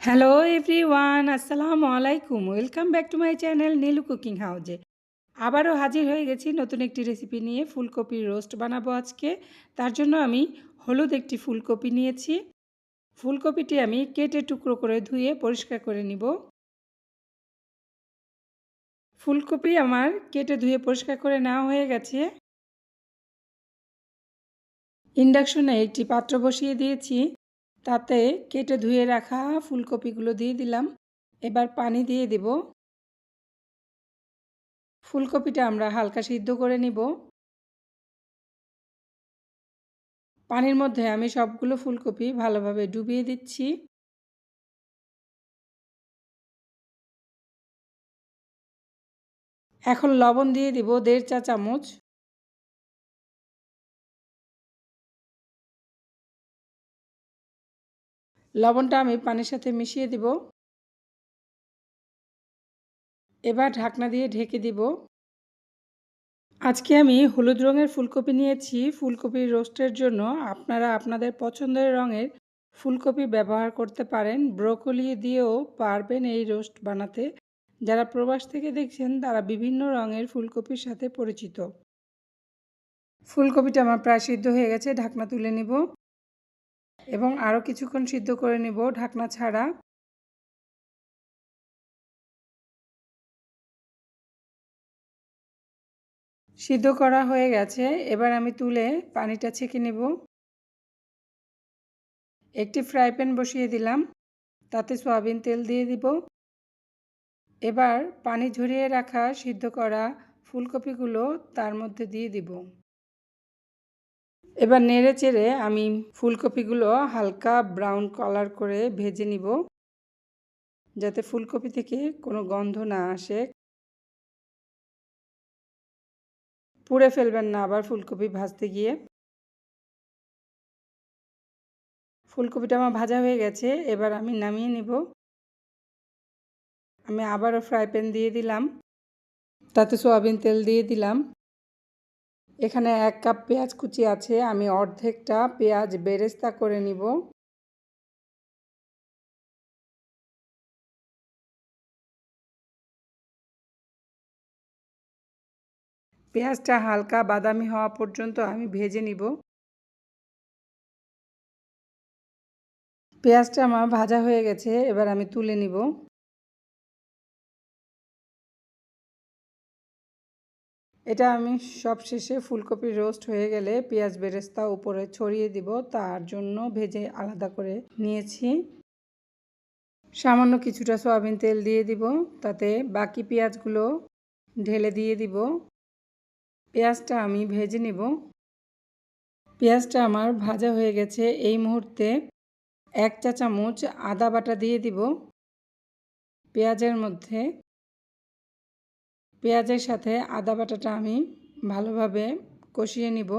Hello everyone আসসালামু আলাইকুম welcome back to my channel Nilu cooking হাউজে আবারও হাজির হয়ে গেছি নতুন একটি রেসিপি নিয়ে ফুলকপির রোস্ট বানাবো আজকে। তার জন্য আমি হলুদ একটি ফুলকপি নিয়েছি। ফুলকপিটি আমি কেটে টুকরো করে ধুয়ে পরিষ্কার করে নিব। ফুলকপি আমার কেটে ধুয়ে পরিষ্কার করে নেওয়া হয়ে গেছে। ইন্ডাকশনে একটি পাত্র বসিয়ে দিয়েছি। তাতে কেটে ধুয়ে রাখা ফুলকপিগুলো দিয়ে দিলাম। এবার পানি দিয়ে দিব। ফুলকপিটা আমরা হালকা সিদ্ধ করে নিব। পানির মধ্যে আমি সবগুলো ফুলকপি ভালোভাবে ডুবিয়ে দিচ্ছি। এখন লবণ দিয়ে দিব দেড় চা চামচ। লবণটা আমি পানির সাথে মিশিয়ে দিব। এবার ঢাকনা দিয়ে ঢেকে দিব। আজকে আমি হলুদ রঙের ফুলকপি নিয়েছি। ফুলকপির রোস্টের জন্য আপনারা আপনাদের পছন্দের রঙের ফুলকপি ব্যবহার করতে পারেন। ব্রোকলি দিয়েও পারবেন এই রোস্ট বানাতে। যারা প্রবাস থেকে দেখছেন, তারা বিভিন্ন রঙের ফুলকপির সাথে পরিচিত। ফুলকপিটা আমার প্রায় সিদ্ধ হয়ে গেছে, ঢাকনা তুলে নিব। এবং আরও কিছুক্ষণ সিদ্ধ করে নিব ঢাকনা ছাড়া। সিদ্ধ করা হয়ে গেছে। এবার আমি তুলে পানিটা ছেঁকে নেব। একটি ফ্রাই প্যান বসিয়ে দিলাম। তাতে সয়াবিন তেল দিয়ে দিব। এবার পানি ঝরিয়ে রাখা সিদ্ধ করা ফুলকপিগুলো তার মধ্যে দিয়ে দিব। এবার নেড়ে চেড়ে আমি ফুলকপিগুলো হালকা ব্রাউন কালার করে ভেজে নিব, যাতে ফুলকপি থেকে কোনো গন্ধ না আসে। পুড়ে ফেলবেন না আবার ফুলকপি ভাজতে গিয়ে। ফুলকপিটা আমার ভাজা হয়ে গেছে, এবার আমি নামিয়ে নিব। আমি আবারও ফ্রাই প্যান দিয়ে দিলাম, তাতে সোয়াবিন তেল দিয়ে দিলাম। এখানে এক কাপ পেঁয়াজ কুচি আছে, আমি অর্ধেকটা পেঁয়াজ বেরেস্তা করে নিব। পেঁয়াজটা হালকা বাদামি হওয়া পর্যন্ত আমি ভেজে নিব। পেঁয়াজটা আমার ভাজা হয়ে গেছে, এবার আমি তুলে নিব। এটা আমি সব শেষে ফুলকপি রোস্ট হয়ে গেলে পেঁয়াজ বেরেস্তা উপরে ছড়িয়ে দিব। তার জন্য ভেজে আলাদা করে নিয়েছি। সামান্য কিছুটা সয়াবিন তেল দিয়ে দিব। তাতে বাকি পেঁয়াজগুলো ঢেলে দিয়ে দিব। পেঁয়াজটা আমি ভেজে নিব। পেঁয়াজটা আমার ভাজা হয়ে গেছে। এই মুহূর্তে এক চা চামচ আদা বাটা দিয়ে দিব। পেঁয়াজের মধ্যে পেঁয়াজের সাথে আদা বাটাটা আমি ভালোভাবে কষিয়ে নিব।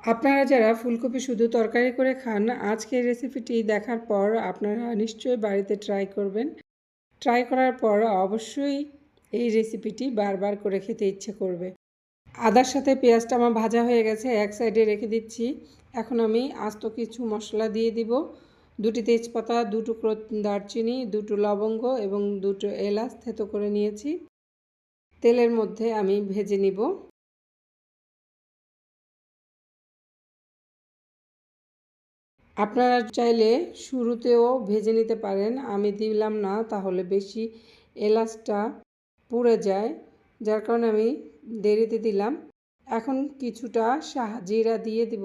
আপনারা যারা ফুলকপি শুধু তরকারি করে খান আজকের রেসিপিটি দেখার পর আপনারা নিশ্চয়ই বাড়িতে ট্রাই করবেন। ট্রাই করার পর অবশ্যই এই রেসিপিটি বারবার করে খেতে ইচ্ছে করবে। আদার সাথে পেঁয়াজটা আমার ভাজা হয়ে গেছে, এক সাইডে রেখে দিচ্ছি। এখন আমি আস্ত কিছু মশলা দিয়ে দিব। দুটি তেজপাতা দু টুকরো দারচিনি, দুটো লবঙ্গ এবং দুটো এলাচ থেতো করে নিয়েছি। তেলের মধ্যে আমি ভেজে নিব। আপনারা চাইলে শুরুতেও ভেজে নিতে পারেন। আমি দিলাম না, তাহলে বেশি এলাচটা পুড়ে যায়। যার কারণে আমি দেরিতে দিলাম। এখন কিছুটা জিরা দিয়ে দিব।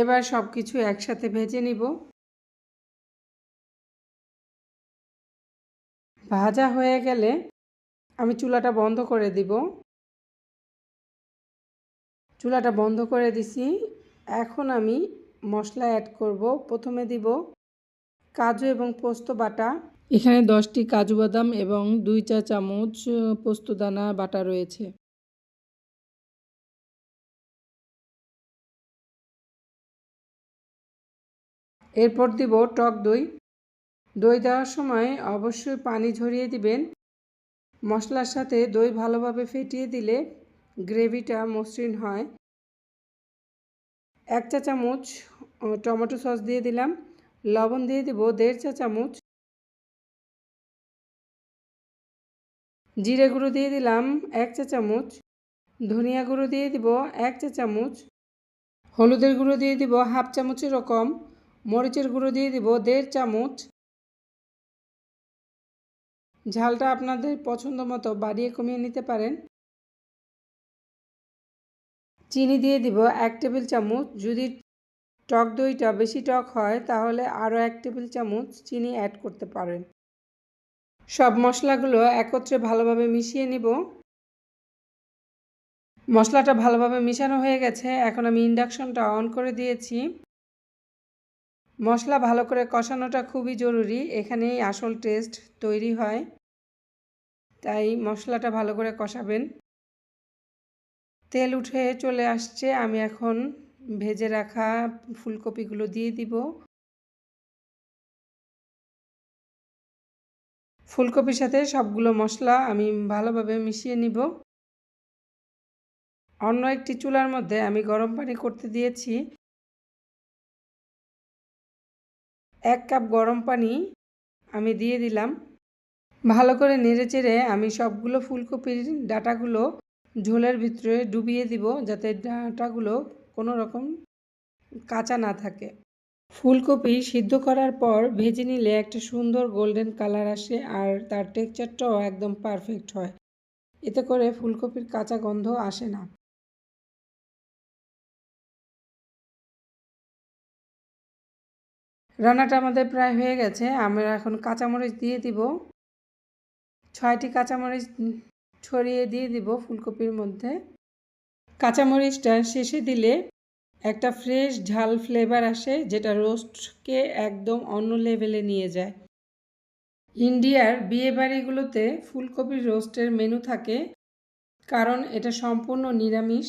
এবার সব কিছু একসাথে ভেজে নিব। ভাজা হয়ে গেলে আমি চুলাটা বন্ধ করে দিব। চুলাটা বন্ধ করে দিছি। এখন আমি মশলা অ্যাড করব। প্রথমে দিব কাজু এবং পোস্ত বাটা। এখানে দশটি কাজু বাদাম এবং দুই চা চামচ পোস্তদানা বাটা রয়েছে। এরপর দিব টক দই। দই দেওয়ার সময় অবশ্যই পানি ঝরিয়ে দিবেন। মশলার সাথে দই ভালোভাবে ফেটিয়ে দিলে গ্রেভিটা মসৃণ হয়। এক চা চামচ টমেটো সস দিয়ে দিলাম। লবণ দিয়ে দিব দেড় চা চামচ। জিরে গুঁড়ো দিয়ে দিলাম এক চা চামচ। ধনিয়া গুঁড়ো দিয়ে দিব এক চা চামচ। হলুদের গুঁড়ো দিয়ে দিব হাফ চামচের রকম। মরিচের গুঁড়ো দিয়ে দিব দেড় চামচ। ঝালটা আপনাদের পছন্দ মতো বাড়িয়ে কমিয়ে নিতে পারেন। চিনি দিয়ে দিব এক টেবিল চামচ। যদি টক দইটা বেশি টক হয়, তাহলে আরও এক টেবিল চামচ চিনি অ্যাড করতে পারেন। সব মশলাগুলো একত্রে ভালোভাবে মিশিয়ে নিব। মশলাটা ভালোভাবে মিশানো হয়ে গেছে। এখন আমি ইন্ডাকশনটা অন করে দিয়েছি। মশলা ভালো করে কষানোটা খুবই জরুরি। এখানেই আসল টেস্ট তৈরি হয়। তাই মশলাটা ভালো করে কষাবেন। তেল উঠে চলে আসছে। আমি এখন ভেজে রাখা ফুলকপিগুলো দিয়ে দিব। ফুলকপির সাথে সবগুলো মশলা আমি ভালোভাবে মিশিয়ে নিব। অন্য একটি চুলার মধ্যে আমি গরম পানি করতে দিয়েছি। এক কাপ গরম পানি আমি দিয়ে দিলাম। ভালো করে নেড়ে চেড়ে আমি সবগুলো ফুলকপির ডাটাগুলো ঝোলের ভিতরে ডুবিয়ে দিব যাতে ডাটাগুলো কোনো রকম কাঁচা না থাকে। ফুলকপি সিদ্ধ করার পর ভেজে নিলে একটা সুন্দর গোল্ডেন কালার আসে আর তার টেক্সচারটাও একদম পারফেক্ট হয়। এতে করে ফুলকপির কাঁচা গন্ধ আসে না। রান্নাটা আমাদের প্রায় হয়ে গেছে। আমরা এখন কাঁচামরিচ দিয়ে দিব। ছয়টি কাঁচামরিচ ছড়িয়ে দিয়ে দিব ফুলকপির মধ্যে। কাঁচামরিচটা শেষে দিলে একটা ফ্রেশ ঝাল ফ্লেভার আসে, যেটা রোস্টকে একদম অন্য লেভেলে নিয়ে যায়। ইন্ডিয়ার বিয়েবাড়িগুলোতে ফুলকপির রোস্টের মেনু থাকে, কারণ এটা সম্পূর্ণ নিরামিষ।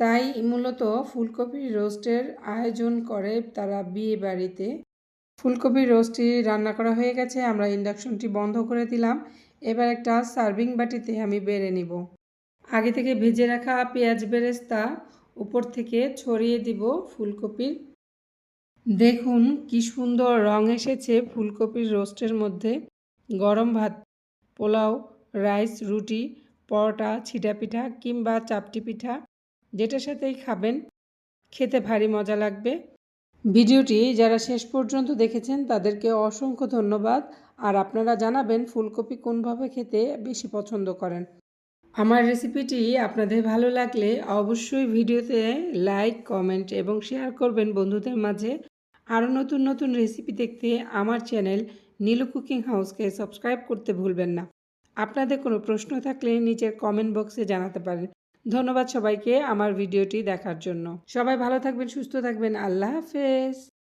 তাই মূলত ফুলকপির রোস্টের আয়োজন করে তারা বিয়ে বাড়িতে। ফুলকপির রোস্টটি রান্না করা হয়ে গেছে, আমরা ইন্ডাকশনটি বন্ধ করে দিলাম। এবার একটা সার্ভিং বাটিতে আমি বেড়ে নিব। আগে থেকে ভেজে রাখা পেঁয়াজ বেরেস্তা উপর থেকে ছড়িয়ে দিব ফুলকপির। দেখুন কি সুন্দর রং এসেছে ফুলকপির রোস্টের মধ্যে। গরম ভাত, পোলাও, রাইস, রুটি, পরোটা, ছিটা পিঠা কিংবা চাপটি পিঠা। যেটার সাথেই খাবেন, খেতে ভারী মজা লাগবে। ভিডিওটি যারা শেষ পর্যন্ত দেখেছেন, তাদেরকে অসংখ্য ধন্যবাদ। আর আপনারা জানাবেন ফুলকপি কোনভাবে খেতে বেশি পছন্দ করেন। আমার রেসিপিটি আপনাদের ভালো লাগলে অবশ্যই ভিডিওতে লাইক, কমেন্ট এবং শেয়ার করবেন বন্ধুদের মাঝে। আরও নতুন নতুন রেসিপি দেখতে আমার চ্যানেল নীলু কুকিং হাউসকে সাবস্ক্রাইব করতে ভুলবেন না। আপনাদের কোনো প্রশ্ন থাকলে নিচের কমেন্ট বক্সে জানাতে পারেন। ধন্যবাদ সবাইকে আমার ভিডিওটি দেখার জন্য। সবাই ভালো থাকবেন সুস্থ থাকবেন। আল্লাহ হাফেজ।